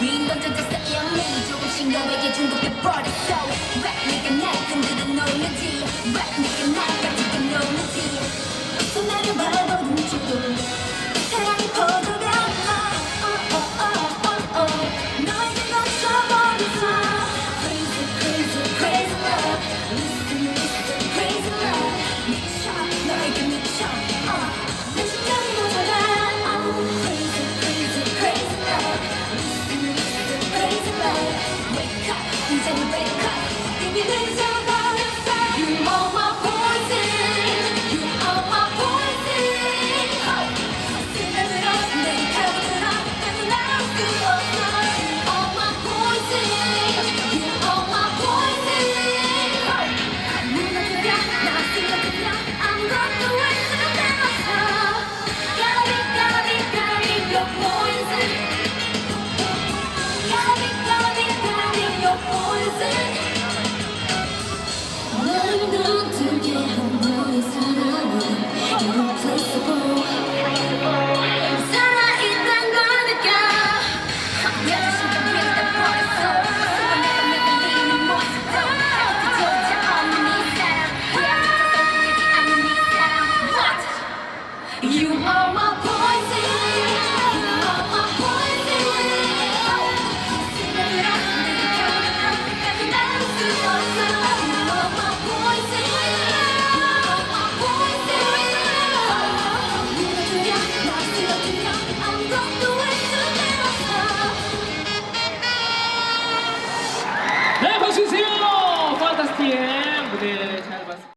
ring 던져줘 say me. 조금씩 너에게 중독돼 버렸어. Rap 내가 날 흔드는 너의 지 Don't Gracias.